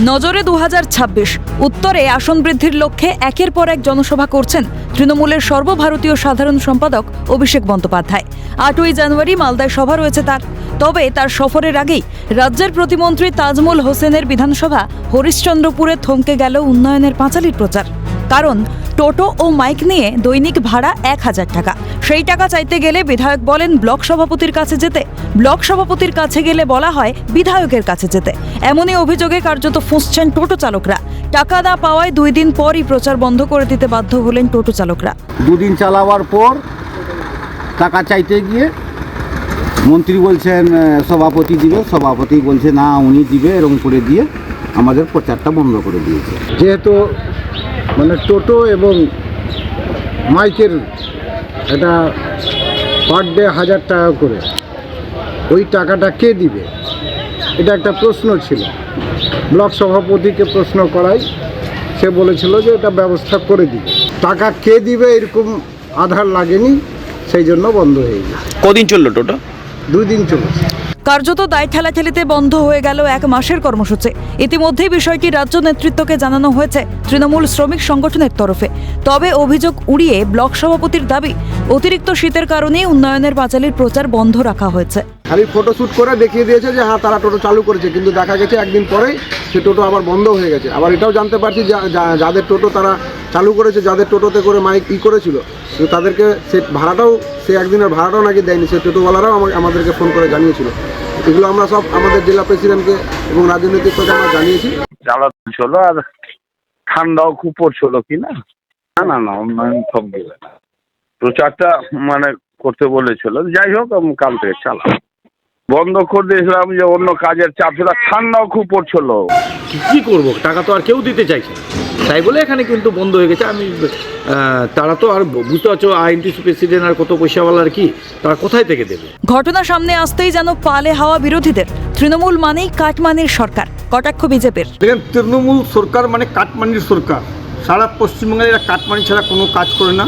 নজরে দু হাজার ছাব্বিশ। উত্তরে আসন বৃদ্ধির লক্ষ্যে একের পর এক জনসভা করছেন তৃণমূলের সর্বভারতীয় সাধারণ সম্পাদক অভিষেক বন্দ্যোপাধ্যায়। আটই জানুয়ারি মালদায় সভা রয়েছে তার। তবে তার সফরের আগেই রাজ্যের প্রতিমন্ত্রী তাজমুল হোসেনের বিধানসভা হরিশ্চন্দ্রপুরে থমকে গেল উন্নয়নের পাঁচালির প্রচার। কারণ টোটো ও মাইক নিয়ে দৈনিক ভাড়া এক হাজার টাকা। সেই টাকা চাইতে গেলে বিধায়ক বলেন ব্লক সভাপতির কাছে যেতে। ব্লক সভাপতির কাছে গেলে বলা হয় বিধায়কের কাছে যেতে। এমনই অভিযোগে কার্যত ফুঁসছেন টোটো চালকরা। টাকা না পাওয়ায় দুই দিন পরই প্রচার বন্ধ করে দিতে বাধ্য হলেন টোটো চালকরা। দুদিন চালাবার পর টাকা চাইতে গিয়ে মন্ত্রী বলছেন সভাপতি দিবে সভাপতি বলছে না উনি দিবে এরকম করে দিয়ে আমাদের প্রচারটা বন্ধ করে দিয়েছে। যেহেতু মানে টোটো এবং মাইকের এটা পার ডে হাজার টাকা করে। ওই টাকাটা কে দিবে? এটা একটা প্রশ্ন ছিল। ব্লক সভাপতিকে প্রশ্ন করাই। সে বলেছিল যে এটা ব্যবস্থা করে দিবে। টাকা কে দিবে এরকম আধার লাগেনি সেই জন্য বন্ধ হয়ে গেছে। কদিন চলল টোটো? দুই দিন চলেছে। কার্যত দায় ঠেলাঠেলিতে বন্ধ হয়ে গেল এক মাসের কর্মসূচি। ইতিমধ্যেই বিষয়টি রাজ্য নেতৃত্বকে জানানো হয়েছে তৃণমূল শ্রমিক সংগঠনের তরফে। তবে অভিযোগ উড়িয়ে ব্লক সভাপতির দাবি, অতিরিক্ত শীতের কারণেই উন্নয়নের পাঁচালির প্রচার বন্ধ রাখা হয়েছে। খালি ফটোশ্যুট করে দেখিয়ে দিয়েছে যে হ্যাঁ তারা টোটো চালু করেছে, কিন্তু দেখা গেছে একদিন পরেই সে টোটো আবার বন্ধ হয়ে গেছে। আবার এটাও জানতে পারছি যাদের টোটো তারা চালু করেছে, যাদের টোটোতে করে মাইক ই করেছিল তাদেরকে সে ভাড়াটাও, সে একদিনের ভাড়াটাও নাকি দেয়নি, সে টোটোওয়ালারাও আমা- আমাদেরকে ফোন করে জানিয়েছিল। এগুলো আমরা সব আমাদের জেলা প্রেসিডেন্টকে এবং রাজনীতিককে আমরা জানিয়েছি। জ্বালা ছিল আর ঠান্ডাও খুব পড়ছিল কি না? না না না উন্নয়ন সব দেবে না প্রচারটা মানে করতে বলেছিল। যাই হোক আমি কাল থেকে চালাম বন্ধ করে দিয়েছিলাম যে অন্য কাজের চাপ ছিল ঠান্ডাও খুব পড়ছিল। কি- কি করব? টাকা তো আর কেউ দিতে চাইছে না। তাই বলে এখানে কিন্তু বন্ধ হয়ে গেছে। আমি তারা তো আর বুঝতে পারছ আইএনটিসি প্রেসিডেন্ট আর কত পয়সাওয়ালার কি তারা কোথায় থেকে দেবে? ঘটনা সামনে আসতেই যেন পালে হাওয়া বিরোধীদের। তৃণমূল মানেই কাটমানির সরকার কটাক্ষ বিজেপির। দেখেন তৃণমূল সরকার মানে কাটমান্ডির সরকার। সারা পশ্চিমবঙ্গে এরা কাটমানি ছাড়া কোনো কাজ করে না।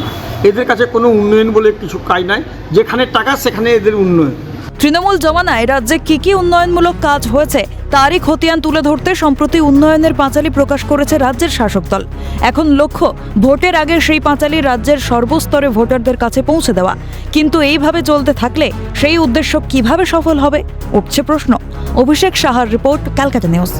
এদের কাছে কোনো উন্নয়ন বলে কিছু কাজ নাই। যেখানে টাকা সেখানে এদের উন্নয়ন। তৃণমূল জমানায় রাজ্যে কি কি উন্নয়নমূলক কাজ হয়েছে, তারই খতিয়ান তুলে ধরতে সম্প্রতি উন্নয়নের পাঁচালি প্রকাশ করেছে রাজ্যের শাসক দল। এখন লক্ষ্য, ভোটের আগে সেই পাঁচালি রাজ্যের সর্বস্তরে ভোটারদের কাছে পৌঁছে দেওয়া। কিন্তু এইভাবে চলতে থাকলে সেই উদ্দেশ্য কীভাবে সফল হবে উঠছে প্রশ্ন। অভিষেক সাহার রিপোর্ট ক্যালকাটা নিউজ।